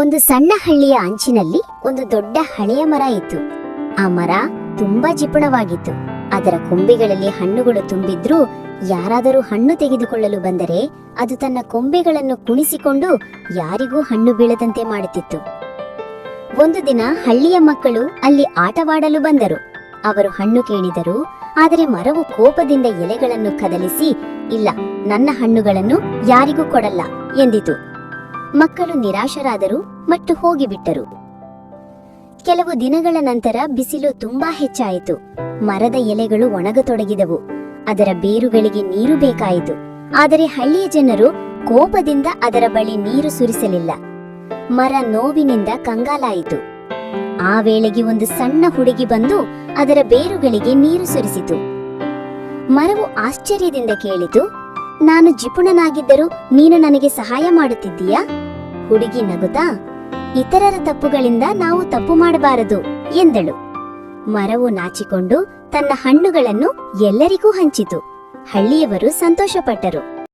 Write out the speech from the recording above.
ಒಂದು ಸಣ್ಣ ಹಳ್ಳಿಯ ಅಂಚಿನಲ್ಲಿ ಒಂದು ದೊಡ್ಡ ಹಳೆಯ ಮರ ಇತ್ತು. ಆ ಮರ ತುಂಬಾ ಜಿಪುಣವಾಗಿತ್ತು ಅದರ ಕೊಂಬೆಗಳಲ್ಲಿ ಹಣ್ಣುಗಳು ತುಂಬಿದ್ರೂ ಯಾರಾದರೂ ಹಣ್ಣು ತೆಗೆದುಕೊಳ್ಳಲು ಬಂದರೆ ಅದು ತನ್ನ ಕೊಂಬೆಗಳನ್ನು ಕುಣಿಸಿಕೊಂಡು ಯಾರಿಗೂ ಹಣ್ಣು ಬೀಳದಂತೆ ಮಾಡುತ್ತಿತ್ತು. ಒಂದು ದಿನ ಹಳ್ಳಿಯ ಮಕ್ಕಳು ಅಲ್ಲಿ ಆಟವಾಡಲು ಬಂದರು. ಅವರು ಹಣ್ಣು ಕೇಳಿದರು, ಆದರೆ ಮರವು ಕೋಪದಿಂದ ಎಲೆಗಳನ್ನು ಕದಲಿಸಿ, ಇಲ್ಲ, ನನ್ನ ಹಣ್ಣುಗಳನ್ನು ಯಾರಿಗೂ ಕೊಡಲ್ಲ, ಎಂದಿತು. ಮಕ್ಕಳು ನಿರಾಶರಾದರು ಮತ್ತು ಹೋಗಿಬಿಟ್ಟರು. ಕೆಲವು ದಿನಗಳ ನಂತರ ಬಿಸಿಲು ತುಂಬಾ ಹೆಚ್ಚಾಯಿತು. ಮರದ ಎಲೆಗಳು ಒಣಗತೊಡಗಿದವು. ಅದರ ಬೇರುಗಳಿಗೆ ನೀರು ಬೇಕಾಯಿತು. ಆದರೆ ಹಳ್ಳಿಯ ಜನರು ಕೋಪದಿಂದ ಅದರ ಬಳಿ ನೀರು ಸುರಿಸಲಿಲ್ಲ. ಮರ ನೋವಿನಿಂದ ಕಂಗಾಲಾಯಿತು. ಆ ವೇಳೆಗೆ ಒಂದು ಸಣ್ಣ ಹುಡುಗಿ ಬಂದು ಅದರ ಬೇರುಗಳಿಗೆ ನೀರು ಸುರಿಸಿತು. ಮರವು ಆಶ್ಚರ್ಯದಿಂದ ಕೇಳಿತು, ನಾನು ಜಿಪುಣನಾಗಿದ್ದರೂ ನೀನು ನನಗೆ ಸಹಾಯ ಮಾಡುತ್ತಿದ್ದೀಯಾ? ಹುಡುಗಿ ನಗುತ್ತಾ, ಇತರರ ತಪ್ಪುಗಳಿಂದ ನಾವು ತಪ್ಪು ಮಾಡಬಾರದು ಎಂದಳು. ಮರವು ನಾಚಿಕೊಂಡು ತನ್ನ ಹಣ್ಣುಗಳನ್ನು ಎಲ್ಲರಿಗೂ ಹಂಚಿತು. ಹಳ್ಳಿಯವರು ಸಂತೋಷಪಟ್ಟರು.